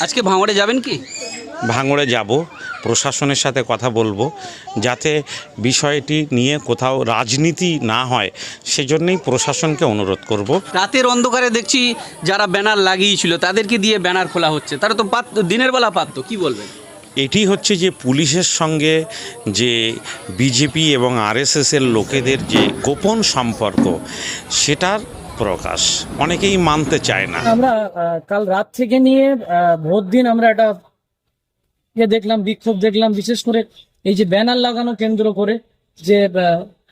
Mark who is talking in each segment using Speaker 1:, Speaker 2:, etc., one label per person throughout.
Speaker 1: আজকে ভাঙড়ে যাবেন কি?
Speaker 2: ভাঙড়ে যাব প্রশাসনের সাথে কথা বলব যাতে বিষয়টি নিয়ে কোথাও রাজনীতি না হয় সেজন্যই প্রশাসনকে অনুরোধ করব।
Speaker 1: রাতের অন্ধকারে দেখছি যারা ব্যানার লাগিয়েছিল তাদেরকে দিয়ে ব্যানার খোলা হচ্ছে। তারা তো পাত দিনের বেলা পারতো কি বলবেন?
Speaker 2: এটি হচ্ছে যে পুলিশের সঙ্গে যে বিজেপি এবং আরএসএসের লোকেদের যে গোপন সম্পর্ক সেটার প্রকাশ। অনেকেই মানতে চায় না।
Speaker 3: আমরা কাল রাত থেকে নিয়ে ভোর দিন আমরা একটা ইয়ে দেখলাম বিক্ষোভ দেখলাম বিশেষ করে এই যে ব্যানার লাগানো কেন্দ্র করে যে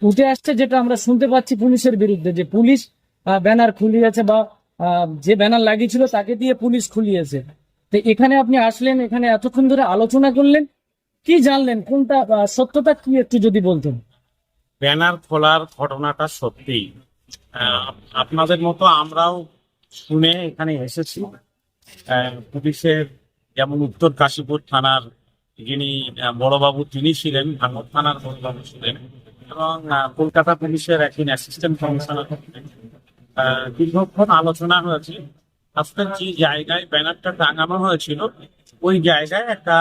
Speaker 3: উঠে আসছে যেটা আমরা শুনতে পাচ্ছি পুলিশের বিরুদ্ধে যে পুলিশ ব্যানার খুলিয়েছে বা আহ, যে ব্যানার লাগিয়েছিল তাকে দিয়ে পুলিশ খুলিয়েছে। তো এখানে আপনি আসলেন এখানে এতক্ষণ ধরে আলোচনা করলেন কি জানলেন কোনটা সত্যতা কি একটু যদি বলতেন?
Speaker 4: ব্যানার খোলার ঘটনাটা সত্যি আপনাদের মতো আমরাও শুনে এখানে এসেছি। পুলিশের যেমন উত্তর কাশীপুর থানার যিনি বড়বাবু, তিনি ছিলেন ভাঙর থানার বড়বাবু ছিলেন এবং কলকাতা পুলিশের একজন অ্যাসিস্ট্যান্ট কমিশনার দীর্ঘক্ষণ আলোচনা হয়েছে। আসলে যে জায়গায় ব্যানারটা টাঙানো হয়েছিল, ওই জায়গায় একটা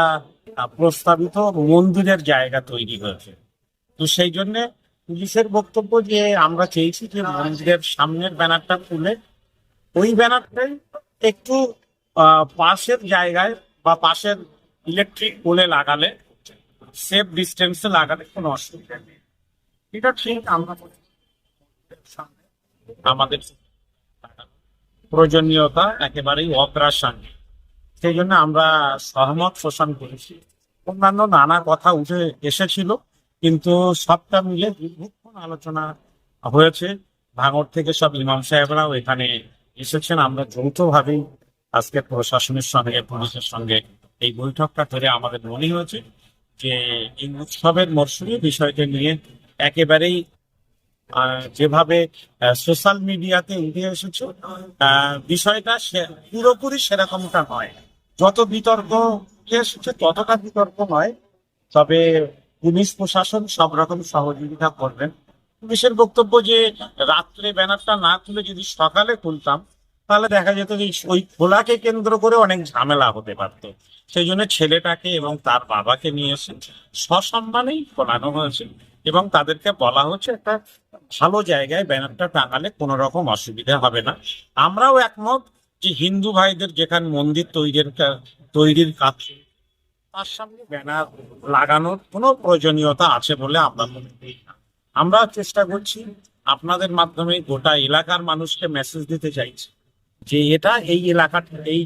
Speaker 4: প্রস্তাবিত মন্দিরের জায়গা তৈরি হয়েছে। তো সেই জন্য পুলিশের বক্তব্য যে আমরা চেয়েছি যে মন্দিরের সামনের ব্যানারটা খুলে, ওই ব্যানারটাই একটু পাশের জায়গায় বা পাশের ইলেকট্রিক পোলে লাগালে, সেফ ডিস্টেন্সে লাগালে কোনো অসুবিধা নেই। এটা ঠিক আমরা আমাদের প্রয়োজনীয়তা একেবারেই অপ্রাসঙ্গিক সেই জন্য আমরা সহমত পোষণ করেছি। অন্যান্য নানা কথা উঠে এসেছিল। কিন্তু সবটা মিলে দীর্ঘক্ষণ আলোচনা হয়েছে। ভাঙড় থেকে সব ইমাম সাহেবরাও এখানে এসেছেন। আমরা যৌথভাবেই আজকে প্রশাসনের সঙ্গে, পুলিশের সঙ্গে এই বৈঠকটা ধরে আমাদের মনে হয়েছে যে এই উৎসবের মরশুমে বিষয়টা নিয়ে একেবারেই যেভাবে সোশ্যাল মিডিয়াতে উঠে এসেছে বিষয়টা পুরোপুরি সেরকমটা নয়। যত বিতর্ক উঠে এসেছে, ততটা বিতর্ক নয়। তবে পুলিশ প্রশাসন সব রকম সহযোগিতা করবেন। পুলিশের বক্তব্য যে রাত্রে ব্যানারটা না খুলে যদি সকালে খুলতাম, তাহলে দেখা যেত যে ওই খোলাকে কেন্দ্র করে অনেক ঝামেলা হতে পারতো। সেই জন্য ছেলেটাকে এবং তার বাবাকে নিয়ে এসে সসম্মানেই খোলানো হয়েছে এবং তাদেরকে বলা হচ্ছে একটা ভালো জায়গায় ব্যানারটা টাঙালে কোনো রকম অসুবিধা হবে না। আমরাও একমত যে হিন্দু ভাইদের যেখানে মন্দির তৈরির তৈরির কাজ তার সামনে ব্যানার লাগানোর কোনো প্রয়োজনীয়তা আছে বলে আমরা মনে করি না। আমরা চেষ্টা করছি আপনাদের মাধ্যমে গোটা এলাকার মানুষকে মেসেজ দিতে চাইছি যে এটা এই এলাকার এই